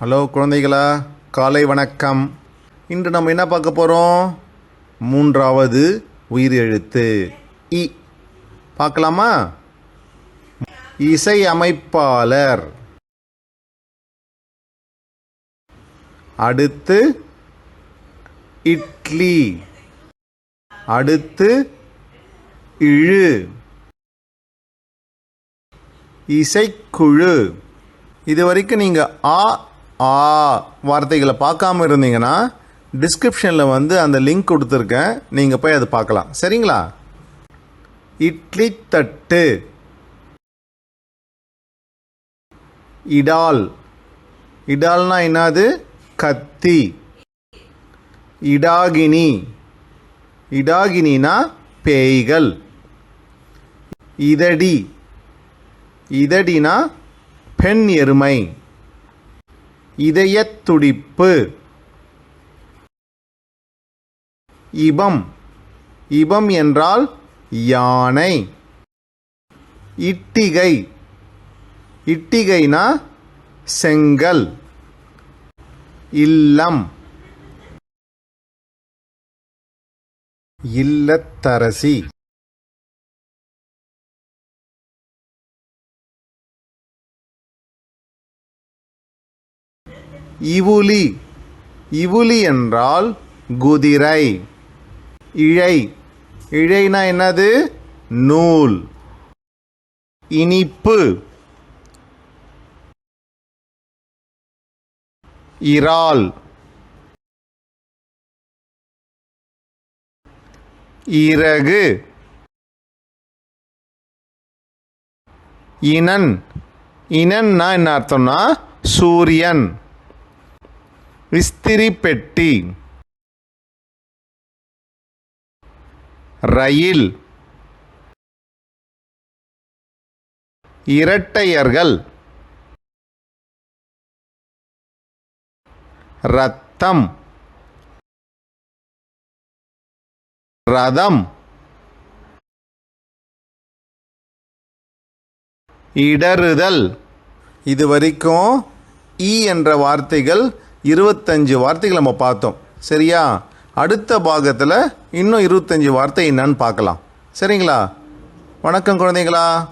Hello குழந்தைகளா காலை வணக்கம். இன்று நம்ம என்ன பார்க்க போகிறோம் மூன்றாவது உயிர் எழுத்து இ. பார்க்கலாமா? இசை அமைப்பாளர். அடுத்து இட்லி. அடுத்து இழு. இசைக்குழு. இது வரைக்கும் நீங்கள் ஆ ஆ வார்த்தைகளை பார்க்காம இருந்தீங்கன்னா டிஸ்கிரிப்ஷனில் வந்து அந்த லிங்க் கொடுத்துருக்கேன். நீங்கள் போய் அதை பார்க்கலாம். சரிங்களா? இட்லி தட்டு. இடால். இடால்னா என்னது? கத்தி. இடாகினி. இடாகினா பேய்கள். இதடி. இதடினா பெண் எருமை. இதயத் துடிப்பு. இபம். இபம் என்றால் யானை. இட்டிகை. இட்டிகைனா செங்கல். இல்லம். இல்லத்தரசி. இவுலி. இவுலி என்றால் குதிரை. இழை. இழைனா என்னது? நூல். இனிப்பு. இறால். இறகு. இனன். இனன்னா என்ன அர்த்தம்னா? சூரியன். இஸ்திரி பெட்டி ரயில். இரட்டையர்கள். ரத்தம். ரதம். இடறுதல். இதுவரைக்கும் ஈ என்ற வார்த்தைகள் இருபத்தஞ்சு வார்த்தைகள் நம்ம பார்த்தோம். சரியா? அடுத்த பாகத்தில் இன்னும் இருபத்தஞ்சி வார்த்தை என்னன்னு பார்க்கலாம். சரிங்களா? வணக்கம் குழந்தைங்களா